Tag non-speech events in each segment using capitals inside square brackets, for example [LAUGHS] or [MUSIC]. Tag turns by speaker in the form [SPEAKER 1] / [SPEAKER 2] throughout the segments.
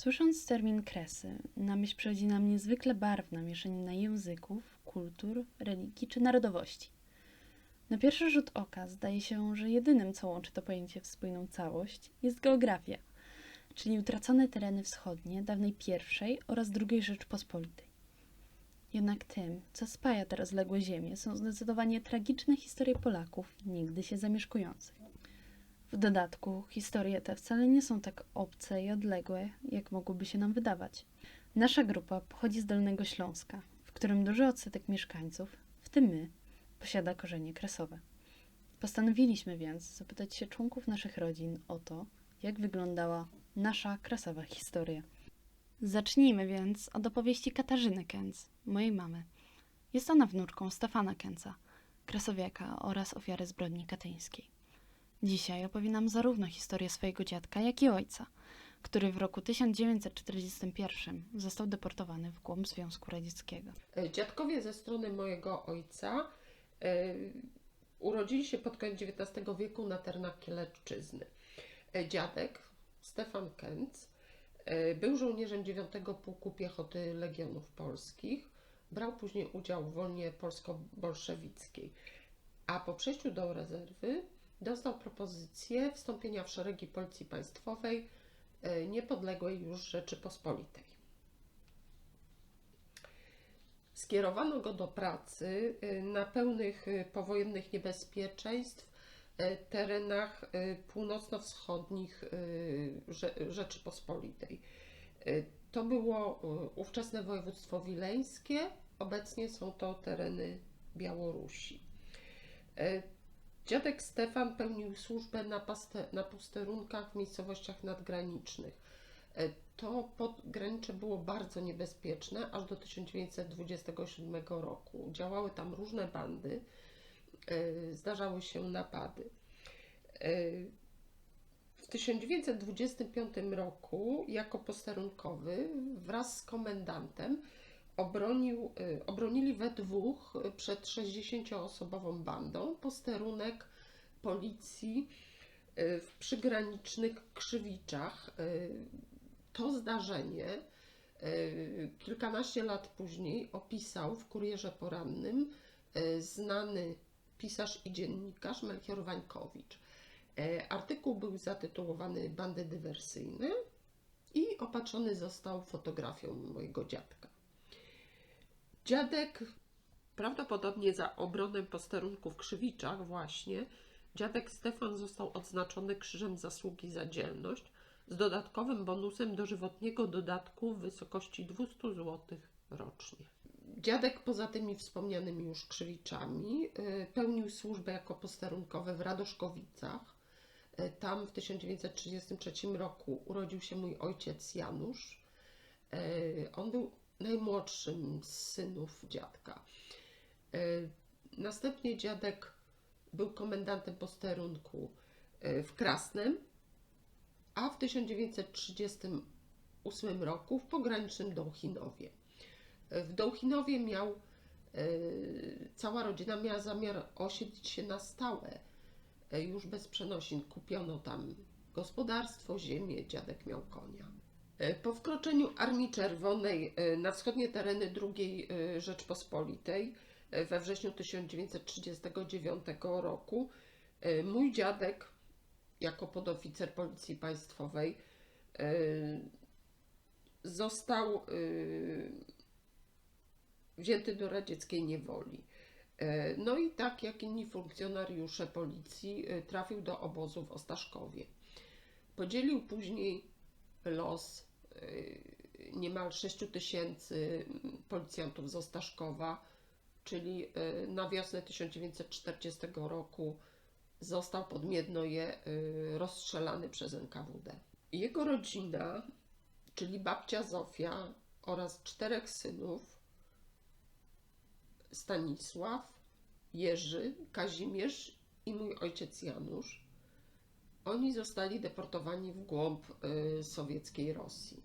[SPEAKER 1] Słysząc termin kresy, na myśl przychodzi nam niezwykle barwna mieszanina języków, kultur, religii czy narodowości. Na pierwszy rzut oka zdaje się, że jedynym, co łączy to pojęcie w spójną całość, jest geografia, czyli utracone tereny wschodnie dawnej pierwszej oraz drugiej Rzeczpospolitej. Jednak tym, co spaja te rozległe ziemie, są zdecydowanie tragiczne historie Polaków nigdy się zamieszkujących. W dodatku, historie te wcale nie są tak obce i odległe, jak mogłoby się nam wydawać. Nasza grupa pochodzi z Dolnego Śląska, w którym duży odsetek mieszkańców, w tym my, posiada korzenie kresowe. Postanowiliśmy więc zapytać się członków naszych rodzin o to, jak wyglądała nasza kresowa historia. Zacznijmy więc od opowieści Katarzyny Kęc, mojej mamy. Jest ona wnuczką Stefana Kęca, kresowiaka oraz ofiary zbrodni katyńskiej. Dzisiaj opowie nam zarówno historię swojego dziadka, jak i ojca, który w roku 1941 został deportowany w głąb Związku Radzieckiego.
[SPEAKER 2] E, Dziadkowie ze strony mojego ojca e, urodzili się pod koniec XIX wieku na terenach Kielecczyzny. E, Dziadek, Stefan Kęc, był żołnierzem 9 Pułku Piechoty Legionów Polskich. Brał później udział w wojnie polsko-bolszewickiej. A po przejściu do rezerwy dostał propozycję wstąpienia w szeregi Policji Państwowej e, niepodległej już Rzeczypospolitej. Skierowano go do pracy y, na pełnych y, powojennych niebezpieczeństw terenach północno-wschodnich Rze- Rzeczypospolitej. To było ówczesne województwo wileńskie, obecnie są to tereny Białorusi. Dziadek Stefan pełnił służbę na, paste, na posterunkach w miejscowościach nadgranicznych. E, To podgranicze było bardzo niebezpieczne aż do 1927 roku. Działały tam różne bandy, e, zdarzały się napady. E, W 1925 roku jako posterunkowy wraz z komendantem obronił, obronili we dwóch przed 60-osobową bandą posterunek policji e, w przygranicznych Krzywiczach. E, To zdarzenie e, kilkanaście lat później opisał w Kurierze Porannym znany pisarz i dziennikarz Melchior Wańkowicz. Artykuł był zatytułowany Bandy dywersyjne i opatrzony został fotografią mojego dziadka. Dziadek prawdopodobnie za obronę posterunku w Krzywiczach właśnie dziadek Stefan został odznaczony Krzyżem Zasługi za dzielność z dodatkowym bonusem dożywotniego dodatku w wysokości 200 zł rocznie. Dziadek poza tymi wspomnianymi już Krzywiczami y, pełnił służbę jako posterunkowy w Radoszkowicach. Y, Tam w 1933 roku urodził się mój ojciec Janusz. Y, On był najmłodszym z synów dziadka. Następnie dziadek był komendantem posterunku y, w Krasnem, a w 1938 roku w pogranicznym Dołchinowie. Y, W Dołchinowie miał, y, cała rodzina miała zamiar osiedlić się na stałe, już bez przenosin. Kupiono tam gospodarstwo, ziemię, dziadek miał konia. Po wkroczeniu Armii Czerwonej na wschodnie tereny II Rzeczpospolitej we wrześniu 1939 roku y, mój dziadek jako podoficer Policji Państwowej y, został y, wzięty do radzieckiej niewoli. No i tak jak inni funkcjonariusze policji trafił do obozu w Ostaszkowie. Podzielił później los niemal 6 tysięcy policjantów z Ostaszkowa, czyli y, na wiosnę 1940 roku został pod Miednoje y, rozstrzelany przez NKWD. Jego rodzina, czyli babcia Zofia oraz czterech synów, Stanisław, Jerzy, Kazimierz i mój ojciec Janusz, oni zostali deportowani w głąb y, sowieckiej Rosji.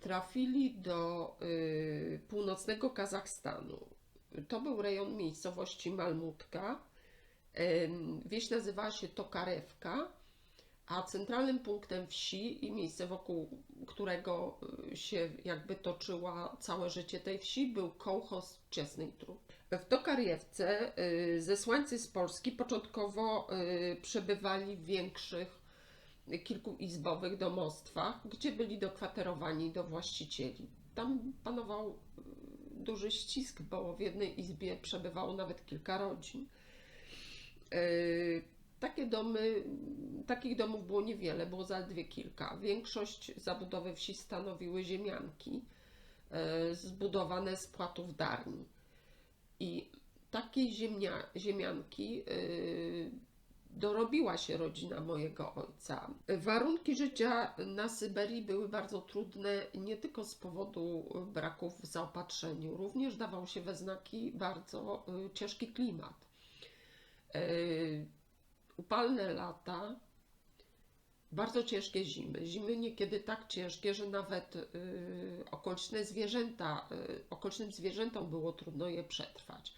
[SPEAKER 2] Trafili do północnego Kazachstanu. To był rejon miejscowości Malmutka. Wieś nazywała się Tokarewka, A centralnym punktem wsi i miejsce wokół którego y, się jakby toczyła całe życie tej wsi był kołchoz Ciasnej Trud. W Tokarjewce y, zesłańcy z Polski początkowo y, przebywali w większych kilkuizbowych domostwach, gdzie byli dokwaterowani do właścicieli. Tam panował duży ścisk, bo w jednej izbie przebywało nawet kilka rodzin. Y, Takie domy, takich domów było niewiele, było zaledwie kilka. Większość zabudowy wsi stanowiły ziemianki y, zbudowane z płatów darni. I takiej ziemnia, ziemianki y, dorobiła się rodzina mojego ojca. Warunki życia na Syberii były bardzo trudne nie tylko z powodu braków w zaopatrzeniu, również dawał się we znaki bardzo y, ciężki klimat. Y, Upalne lata, bardzo ciężkie zimy. Zimy niekiedy tak ciężkie, że nawet y, okoliczne zwierzęta, okolicznym zwierzętom było trudno je przetrwać.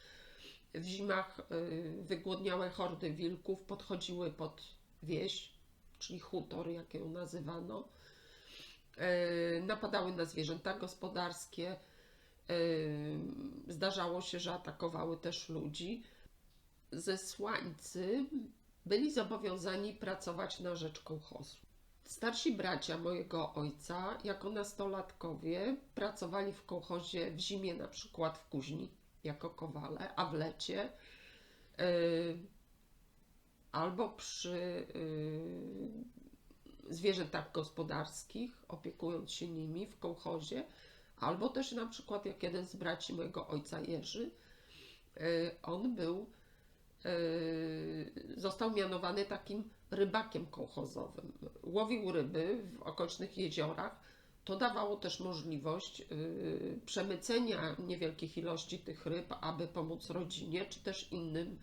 [SPEAKER 2] W zimach y, wygłodniałe hordy wilków podchodziły pod wieś, czyli hutor, jak ją nazywano. Y, Napadały na zwierzęta gospodarskie. Y, Zdarzało się, że atakowały też ludzi. Zesłańcy byli zobowiązani pracować na rzecz kołchozu. Starsi bracia mojego ojca, jako nastolatkowie, pracowali w kołchozie w zimie, na przykład w kuźni, jako kowale, a w lecie y, albo przy y, zwierzętach gospodarskich, opiekując się nimi w kołchozie, albo też na przykład jak jeden z braci mojego ojca Jerzy, y, on był y, został mianowany takim rybakiem kołchozowym. Łowił ryby w okolicznych jeziorach. To dawało też możliwość y, przemycenia niewielkich ilości tych ryb, aby pomóc rodzinie, czy też innym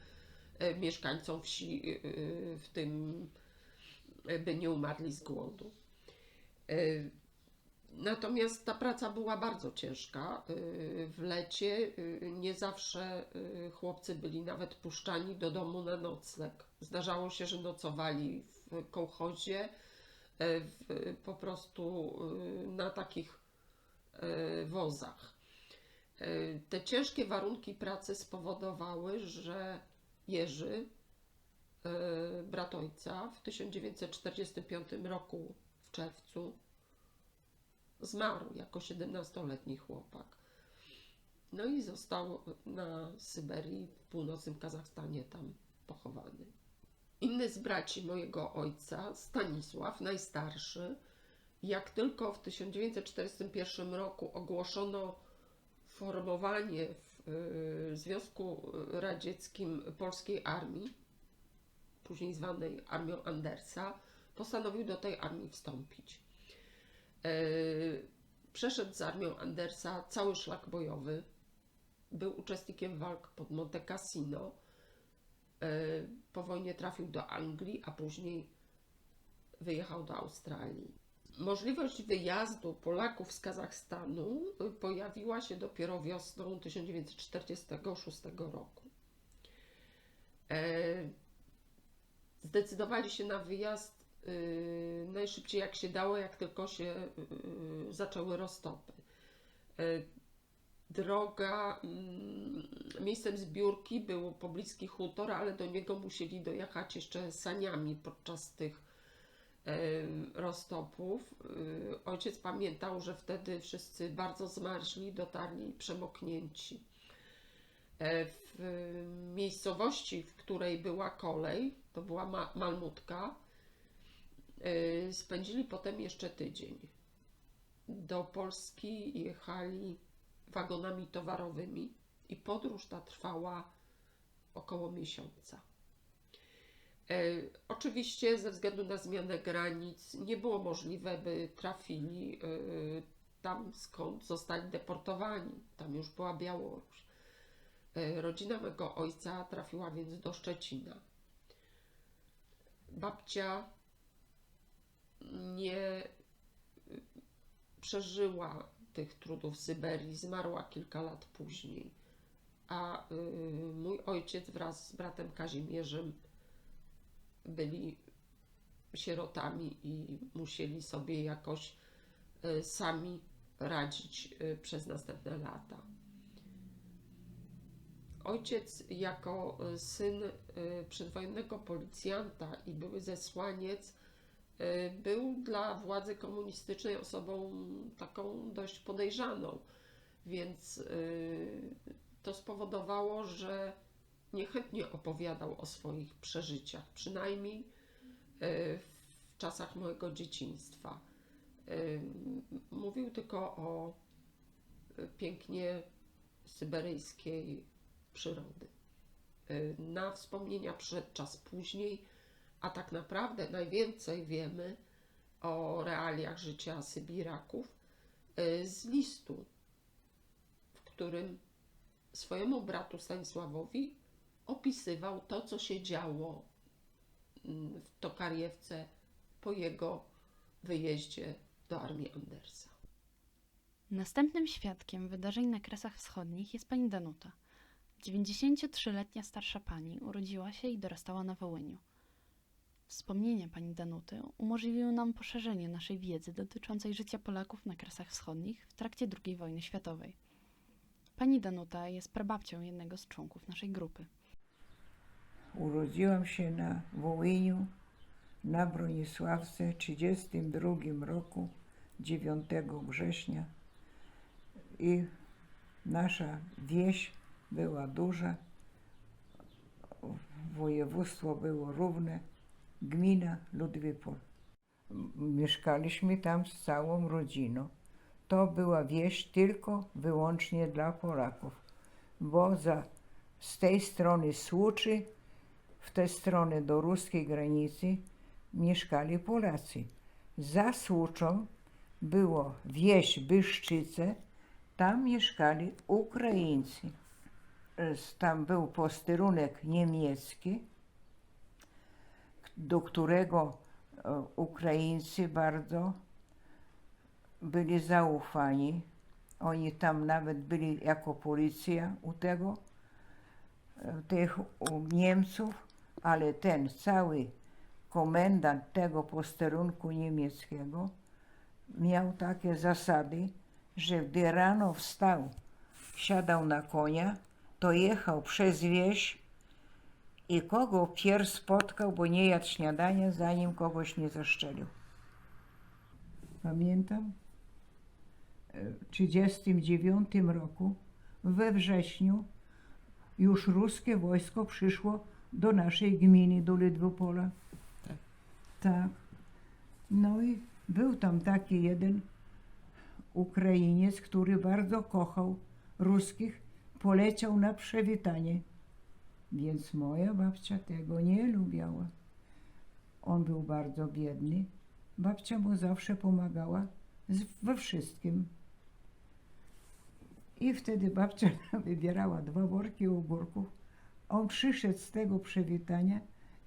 [SPEAKER 2] y, mieszkańcom wsi y, w tym, y, by nie umarli z głodu. Y, Natomiast ta praca była bardzo ciężka. Y, W lecie y, nie zawsze y, chłopcy byli nawet puszczani do domu na nocleg. Zdarzało się, że nocowali w kołchozie, y, w, po prostu y, na takich y, wozach. Te ciężkie warunki pracy spowodowały, że Jerzy, brat ojca, w 1945 roku w czerwcu zmarł jako 17-letni chłopak. No i został na Syberii, w północnym Kazachstanie tam pochowany. Inny z braci mojego ojca, Stanisław, najstarszy, jak tylko w 1941 roku ogłoszono formowanie w y, Związku Radzieckim Polskiej Armii, później zwanej Armią Andersa, postanowił do tej armii wstąpić. E, Przeszedł z armią Andersa cały szlak bojowy. Był uczestnikiem walk pod Monte Cassino. E, Po wojnie trafił do Anglii, a później wyjechał do Australii. Możliwość wyjazdu Polaków z Kazachstanu pojawiła się dopiero wiosną 1946 roku. E, Zdecydowali się na wyjazd y, najszybciej jak się dało, jak tylko się zaczęły roztopy. Droga, mm, miejscem zbiórki był pobliski hutor, ale do niego musieli dojechać jeszcze saniami podczas tych em, roztopów. Y, Ojciec pamiętał, że wtedy wszyscy bardzo zmarzli, dotarli przemoknięci. E, W miejscowości, w której była kolej, to była Ma- Malmutka, spędzili potem jeszcze tydzień. Do Polski jechali wagonami towarowymi i podróż ta trwała około miesiąca. E, Oczywiście ze względu na zmianę granic nie było możliwe, by trafili e, tam, skąd zostali deportowani. Tam już była Białoruś. E, Rodzina mego ojca trafiła więc do Szczecina. Babcia nie przeżyła tych trudów Syberii, zmarła kilka lat później. A y, mój ojciec wraz z bratem Kazimierzem byli sierotami i musieli sobie jakoś e, sami radzić e, przez następne lata. Ojciec, jako syn przedwojennego policjanta i były zesłaniec, był dla władzy komunistycznej osobą taką dość podejrzaną, więc e, to spowodowało, że niechętnie opowiadał o swoich przeżyciach, przynajmniej e, w czasach mojego dzieciństwa. Mówił tylko o pięknie syberyjskiej przyrody. Na wspomnienia przyszedł czas później, a tak naprawdę najwięcej wiemy o realiach życia Sybiraków e, z listu, w którym swojemu bratu Stanisławowi opisywał to, co się działo mm, w Tokariewce po jego wyjeździe do armii Andersa.
[SPEAKER 1] Następnym świadkiem wydarzeń na Kresach Wschodnich jest pani Danuta. 93-letnia starsza pani urodziła się i dorastała na Wołyniu. Wspomnienia pani Danuty umożliwiły nam poszerzenie naszej wiedzy dotyczącej życia Polaków na Kresach Wschodnich w trakcie II wojny światowej. Pani Danuta jest prababcią jednego z członków naszej grupy.
[SPEAKER 3] Urodziłam się na Wołyniu, na Bronisławce w 1932 roku, 9 września. I nasza wieś była duża, województwo było równe, gmina Ludwipol. Mieszkaliśmy tam z całą rodziną. To była wieś tylko wyłącznie dla Polaków, bo za, z tej strony Słuczy w tę stronę do ruskiej granicy mieszkali Polacy. Za Słuczą było wieś Byszczyce, tam mieszkali Ukraińcy. Tam był posterunek niemiecki, do którego e, Ukraińcy bardzo byli zaufani. Oni tam nawet byli jako policja u tego e, tych Niemców, ale ten cały komendant tego posterunku niemieckiego miał takie zasady, że gdy rano wstał, siadał na konia, to jechał przez wieś i kogo pier spotkał, bo nie jadł śniadania, zanim kogoś nie zaszczelił. Pamiętam, e, w 1939 roku, we wrześniu, już ruskie wojsko przyszło do naszej gminy, do Lidwopola.
[SPEAKER 2] Tak.
[SPEAKER 3] Tak. No i był tam taki jeden Ukrainiec, który bardzo kochał ruskich, poleciał na przywitanie. Więc moja babcia tego nie lubiała. On był bardzo biedny. Babcia mu zawsze pomagała we wszystkim. I wtedy babcia [LAUGHS] wybierała dwa worki ogórków. On przyszedł z tego przywitania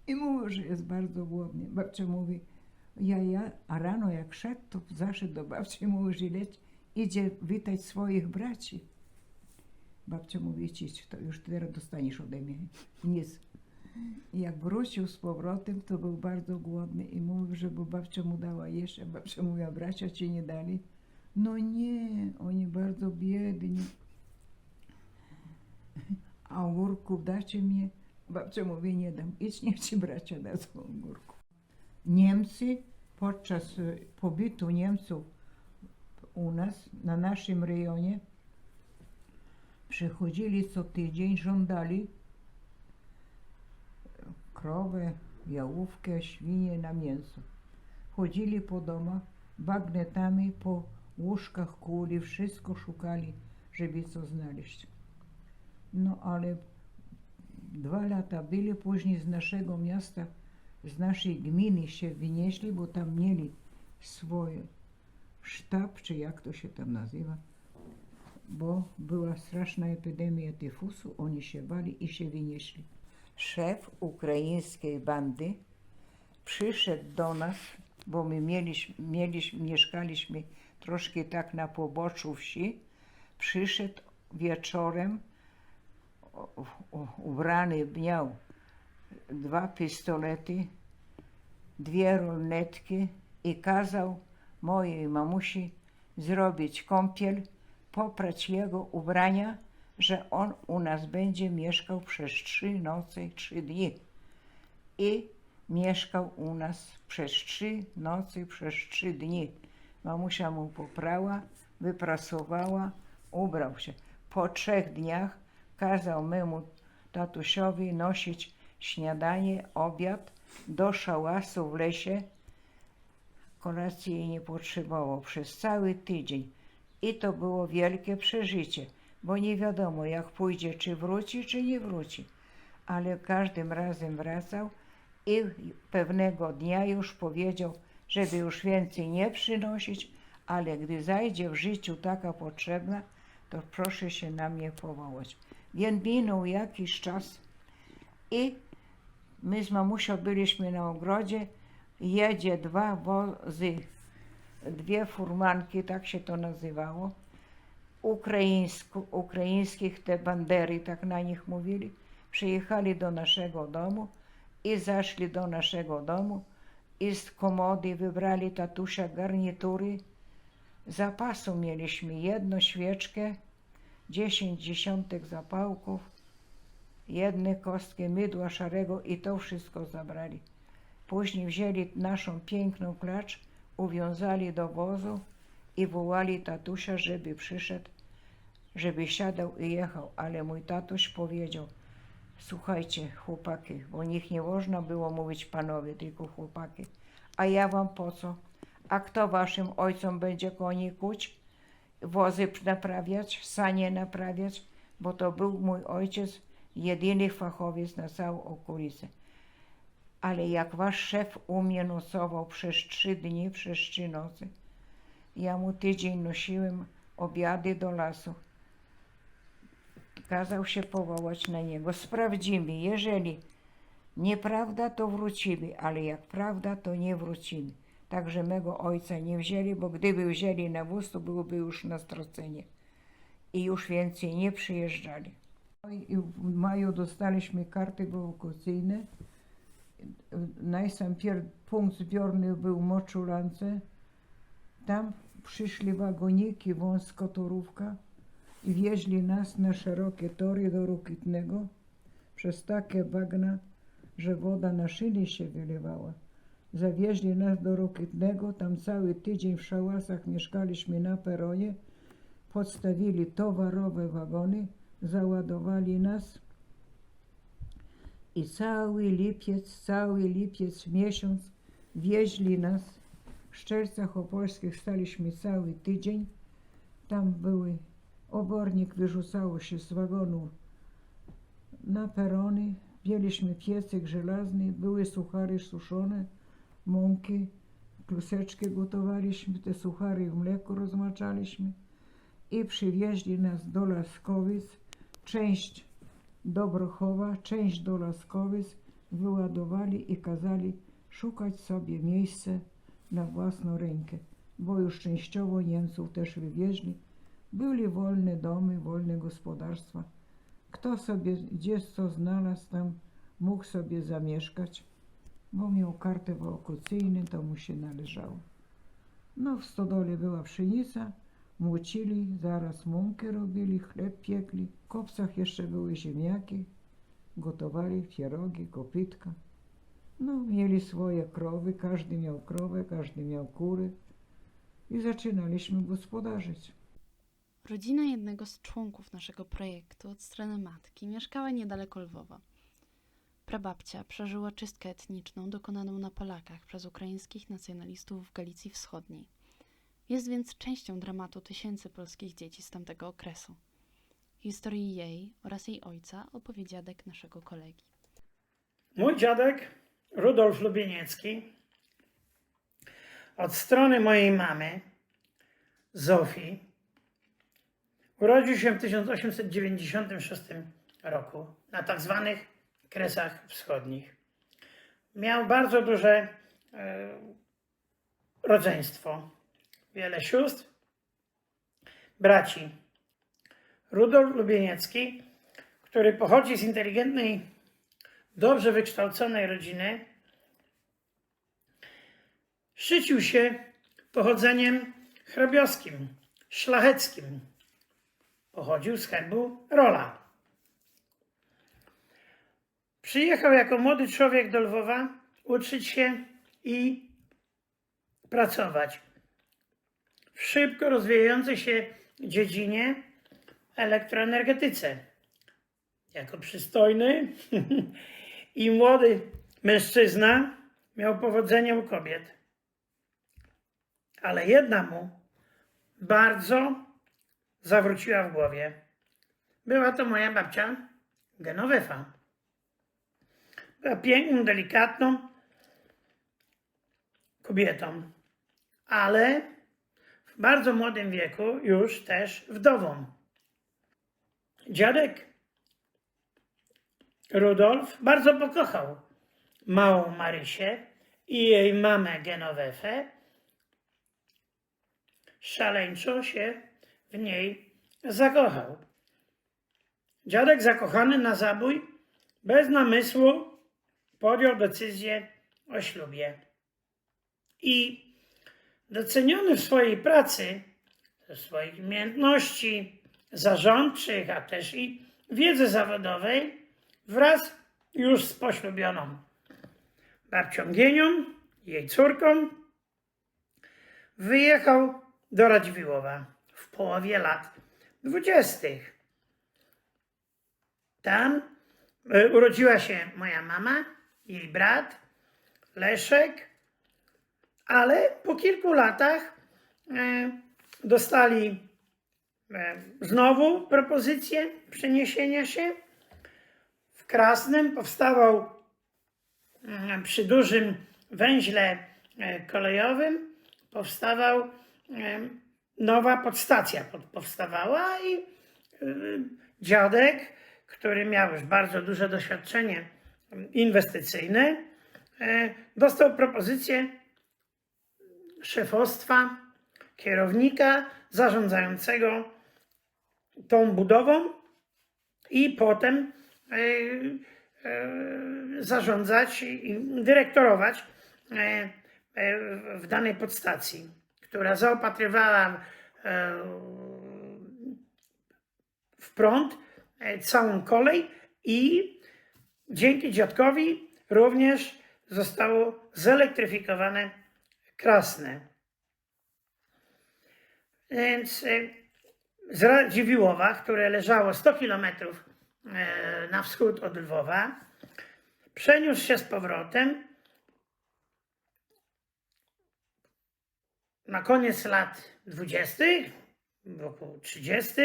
[SPEAKER 3] i mówił, że jest bardzo głodny. Babcia mówi, ja, ja, a rano jak szedł, to zaszedł do babci i mówi, że idzie witać swoich braci. Babcia mówi, idź, to już teraz dostaniesz ode mnie nic. I jak wrócił z powrotem, to był bardzo głodny i mówił, żeby babcia mu dała a babcia mówiła, bracia ci nie dali. No nie, oni bardzo biedni. A ogórków dacie mnie? Babcia mówi, nie dam. Idź, niech ci bracia dadzą ogórków. Niemcy podczas pobytu Niemców u nas, na naszym rejonie, przychodzili co tydzień, żądali krowę, jałówkę, świnie na mięso. Chodzili po domach, bagnetami, po łóżkach kuli, wszystko szukali, żeby co znaleźć. No ale dwa lata byli, później z naszego miasta, z naszej gminy się wynieśli, bo tam mieli swój sztab, czy jak to się tam nazywa, bo była straszna epidemia tyfusu, oni się bali i się wynieśli. Szef ukraińskiej bandy przyszedł do nas, bo my mieliśmy, mieliśmy, mieszkaliśmy troszkę tak na poboczu wsi, przyszedł wieczorem, ubrany miał dwa pistolety dwie rolnetki i kazał mojej mamusi zrobić kąpiel, poprać jego ubrania, że on u nas będzie mieszkał przez trzy noce i trzy dni. I mieszkał u nas przez trzy nocy, przez trzy dni. Mamusia mu poprała, wyprasowała, ubrał się. Po trzech dniach kazał memu tatusiowi nosić śniadanie, obiad do szałasu w lesie. Kolacji jej nie potrzebował przez cały tydzień. I to było wielkie przeżycie, bo nie wiadomo jak pójdzie, czy wróci, czy nie wróci. Ale każdym razem wracał i pewnego dnia już powiedział, żeby już więcej nie przynosić, ale gdy zajdzie w życiu taka potrzebna, to proszę się na mnie powołać. Więc minął jakiś czas i my z mamusią byliśmy na ogrodzie, jedzie dwa wozy, dwie furmanki, tak się to nazywało, ukraińsko, ukraińskich te bandery, tak na nich mówili, przyjechali do naszego domu i zaszli do naszego domu i z komody wybrali tatusia garnitury. Zapasu mieliśmy jedną świeczkę, dziesięć dziesiątek zapałków, jedne kostki mydła szarego i to wszystko zabrali. Później wzięli naszą piękną klacz, uwiązali do wozu i wołali tatusia, żeby przyszedł, żeby siadał i jechał. Ale mój tatuś powiedział, słuchajcie chłopaki, bo nich nie można było mówić panowie, tylko chłopaki. A ja wam po co? A kto waszym ojcom będzie koni kuć? Wozy naprawiać, sanie naprawiać? Bo to był mój ojciec, jedyny fachowiec na całą okolicę. Ale jak wasz szef u mnie nocował przez trzy dni, przez trzy nocy, ja mu tydzień nosiłem obiady do lasu. Kazał się powołać na niego. Sprawdzimy, jeżeli nieprawda, to wrócimy, ale jak prawda, to nie wrócimy. Także mego ojca nie wzięli, bo gdyby wzięli na wóz, to byłoby już na stracenie. I już więcej nie przyjeżdżali. I w maju dostaliśmy karty ewakuacyjne. Najsam pier punkt zbiorny był Moczulance. Tam przyszli wagoniki, wąskotorówka i wieźli nas na szerokie tory do Rokitnego przez takie bagna, że woda na szyny się wylewała. Zawieźli nas do Rokitnego, tam cały tydzień w szałasach mieszkaliśmy na peronie, podstawili towarowe wagony, załadowali nas i cały lipiec, cały lipiec miesiąc wieźli nas. W Szczercach Opolskich staliśmy cały tydzień. Tam były obornik, wyrzucało się z wagonu na perony. Wzięliśmy piecyk żelazny, były suchary suszone, mąki, kluseczki gotowaliśmy, te suchary w mleku rozmaczaliśmy i przywieźli nas do Laskowic, część do Brochowa, część do Laskowic, wyładowali i kazali szukać sobie miejsce na własną rękę, bo już częściowo Niemców też wywieźli. Byli wolne domy, wolne gospodarstwa. Kto sobie gdzie co znalazł, tam mógł sobie zamieszkać, bo miał kartę ewakuacyjną, to mu się należało. No w stodole była pszenica, młocili, zaraz mąkę robili, chleb piekli. W kopcach jeszcze były ziemniaki, gotowali pierogi, kopytka. No, mieli swoje krowy, każdy miał krowę, każdy miał kury i zaczynaliśmy gospodarzyć.
[SPEAKER 1] Rodzina jednego z członków naszego projektu od strony matki mieszkała niedaleko Lwowa. Prababcia przeżyła czystkę etniczną dokonaną na Polakach przez ukraińskich nacjonalistów w Galicji Wschodniej. Jest więc częścią dramatu tysięcy polskich dzieci z tamtego okresu. Historii jej oraz jej ojca opowie dziadek naszego kolegi.
[SPEAKER 4] Mój dziadek, Rudolf Lubieniecki, od strony mojej mamy, Zofii, urodził się w 1896 roku na tak zwanych Kresach Wschodnich. Miał bardzo duże e, rodzeństwo, wiele sióstr, braci. Rudolf Lubieniecki, który pochodzi z inteligentnej dobrze wykształconej rodziny, Szczycił się pochodzeniem hrabiowskim, szlacheckim. Pochodził z herbu Rola. Przyjechał jako młody człowiek do Lwowa uczyć się i pracować w szybko rozwijającej się dziedzinie elektroenergetyce. Jako przystojny [LAUGHS] i młody mężczyzna miał powodzenie u kobiet. Ale jedna mu bardzo zawróciła w głowie. Była to moja babcia Genovefa. Była piękną, delikatną kobietą, ale bardzo młodym wieku już też wdową. Dziadek Rudolf bardzo pokochał małą Marysię i jej mamę Genowefę. Szaleńczo się w niej zakochał. Dziadek zakochany na zabój, bez namysłu podjął decyzję o ślubie. I doceniony w swojej pracy, ze swoich umiejętności zarządczych, a też i wiedzy zawodowej, wraz już z poślubioną babcią Gienią, jej córką, wyjechał do Radziwiłowa w połowie lat dwudziestych. Tam e, urodziła się moja mama, jej brat Leszek, ale po kilku latach e, dostali e, znowu propozycję przeniesienia się. W Krasnym powstawał e, przy dużym węźle kolejowym powstawał nowa podstacja pod- powstawała i dziadek, który miał już bardzo duże doświadczenie inwestycyjne, dostał propozycję szefostwa, kierownika zarządzającego tą budową i potem e, e, zarządzać i dyrektorować e, w danej podstacji, która zaopatrywała w prąd całą kolej i dzięki dziadkowi również zostało zelektryfikowane Krasne. Więc e, z Radziwiłowa, które leżało 100 kilometrów e, na wschód od Lwowa, przeniósł się z powrotem na koniec lat 20., w roku 30,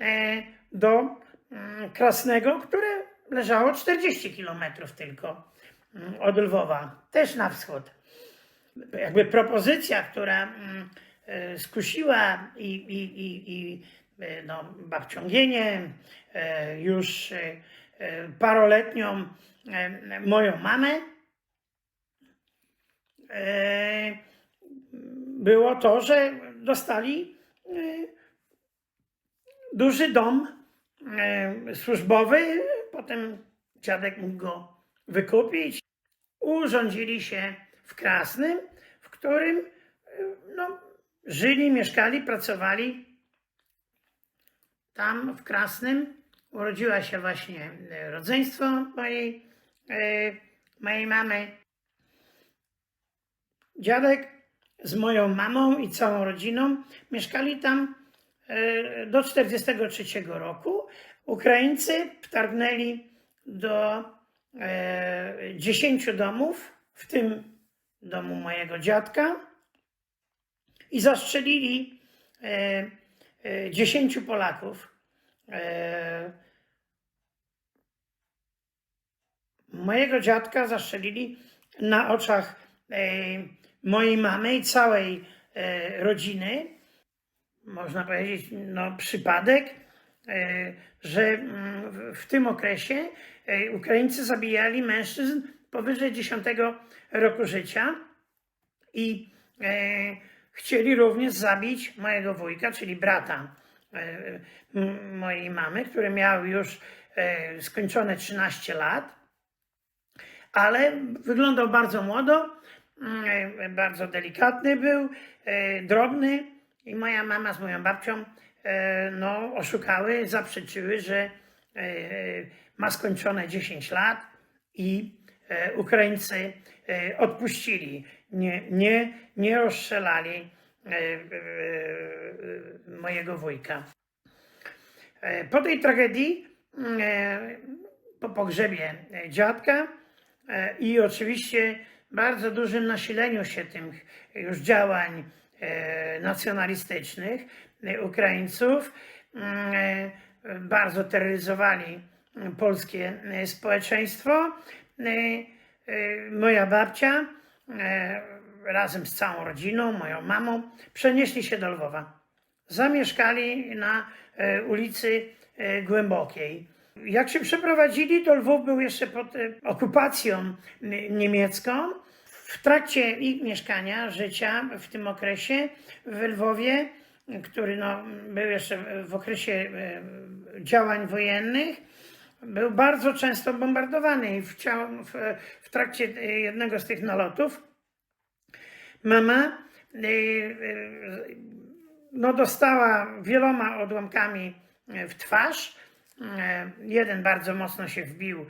[SPEAKER 4] e, do mm, Krasnego, które leżało 40 kilometrów tylko mm, od Lwowa, też na wschód jakby propozycja, która mm, e, skusiła i, i, i, i e, no, babcią Gienię, e, już paroletnią moją mamę, było to, że dostali duży dom służbowy, potem dziadek mógł go wykupić. Urządzili się w Krasnym, w którym y, no, żyli, mieszkali, pracowali. Tam w Krasnym urodziła się właśnie y, rodzeństwo mojej, y, mojej mamy. Dziadek z moją mamą i całą rodziną mieszkali tam do 1943 roku. Ukraińcy wtargnęli do e, 10 domów, w tym domu mojego dziadka, i zastrzelili e, e, 10 Polaków. E, mojego dziadka zastrzelili na oczach mojej mamy i całej rodziny. Można powiedzieć, no, przypadek, że mm, w- tym okresie Ukraińcy zabijali mężczyzn powyżej 10 roku życia i e, chcieli również zabić mojego wujka, czyli brata e, mojej mamy, który miał już e, skończone 13 lat, ale wyglądał bardzo młodo mm, bardzo delikatny był, e, drobny i moja mama z moją babcią e, no, oszukały, zaprzeczyły, że e, ma skończone 10 lat i e, Ukraińcy e, odpuścili, nie, nie, nie rozstrzelali e, e, e, mojego wujka. E, Po tej tragedii, e, po pogrzebie e, dziadka e, i oczywiście bardzo dużym nasileniu się tych już działań e, nacjonalistycznych e, Ukraińców, mm, e, bardzo terroryzowali mm, polskie e, społeczeństwo. E, e, Moja babcia e, razem z całą rodziną, moją mamą, przenieśli się do Lwowa zamieszkali na ulicy Głębokiej. Jak się przeprowadzili, to Lwów był jeszcze pod okupacją niemiecką. W trakcie ich mieszkania, życia w tym okresie w Lwowie, który no, był jeszcze w okresie działań wojennych, był bardzo często bombardowany i w, w, trakcie jednego z tych nalotów mama e, e, no, dostała wieloma odłamkami w twarz. E, Jeden bardzo mocno się wbił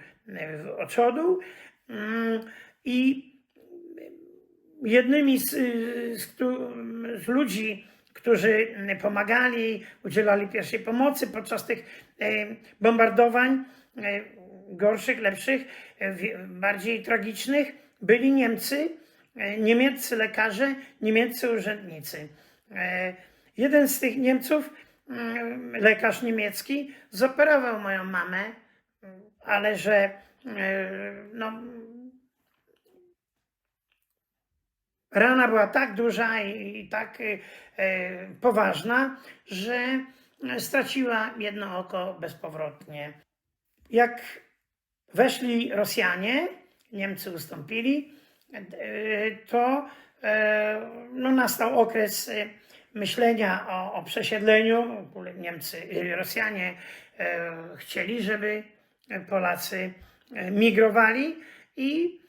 [SPEAKER 4] w oczodół Mm, i jednymi z, y, z, z ludzi, którzy pomagali, udzielali pierwszej pomocy podczas tych bombardowań, gorszych, lepszych, e, bardziej tragicznych, byli Niemcy, e, niemieccy lekarze, niemieccy urzędnicy. E, Jeden z tych Niemców, mm, lekarz niemiecki, zoperował moją mamę, mm, ale że e, no, rana była tak duża i, tak e, e, poważna, że straciła jedno oko bezpowrotnie. Jak weszli Rosjanie, Niemcy ustąpili, e, to e, no, nastał okres e, myślenia o, o przesiedleniu. W ogóle Niemcy, Rosjanie chcieli, żeby Polacy migrowali i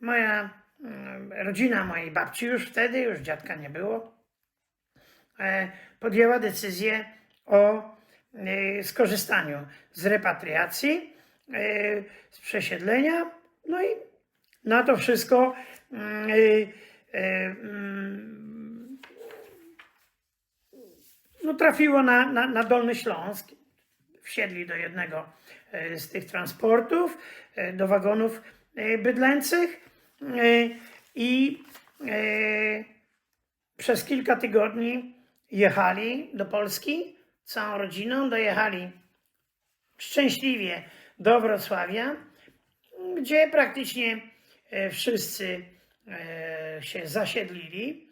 [SPEAKER 4] moja mm, rodzina mojej babci już wtedy, już dziadka nie było, podjęła decyzję o skorzystaniu z repatriacji, e, z przesiedlenia. No i na to wszystko e, e, mm, no, trafiło na, na, na Dolny Śląsk. Wsiedli do jednego z tych transportów, do wagonów bydlęcych i przez kilka tygodni jechali do Polski całą rodziną, dojechali szczęśliwie do Wrocławia, gdzie praktycznie e, wszyscy e, się zasiedlili.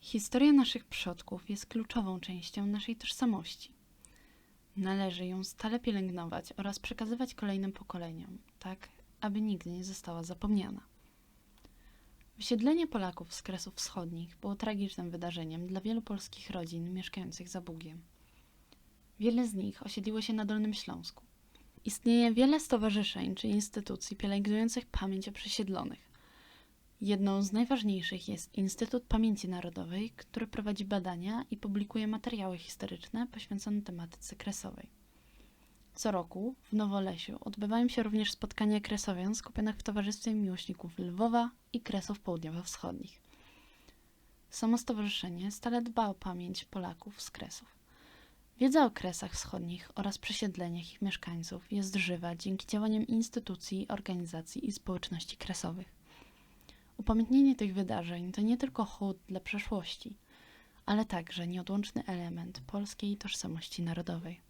[SPEAKER 1] Historia naszych przodków jest kluczową częścią naszej tożsamości. Należy ją stale pielęgnować oraz przekazywać kolejnym pokoleniom, tak aby nigdy nie została zapomniana. Wysiedlenie Polaków z Kresów Wschodnich było tragicznym wydarzeniem dla wielu polskich rodzin mieszkających za Bugiem. Wiele z nich osiedliło się na Dolnym Śląsku. Istnieje wiele stowarzyszeń czy instytucji pielęgnujących pamięć o przesiedlonych. Jedną z najważniejszych jest Instytut Pamięci Narodowej, który prowadzi badania i publikuje materiały historyczne poświęcone tematyce kresowej. Co roku w Nowolesiu odbywają się również spotkania kresowian skupionych w Towarzystwie Miłośników Lwowa i Kresów Południowo-Wschodnich. Samo stowarzyszenie stale dba o pamięć Polaków z Kresów. Wiedza o Kresach Wschodnich oraz przesiedleniach ich mieszkańców jest żywa dzięki działaniom instytucji, organizacji i społeczności kresowych. Upamiętnienie tych wydarzeń to nie tylko hołd dla przeszłości, ale także nieodłączny element polskiej tożsamości narodowej.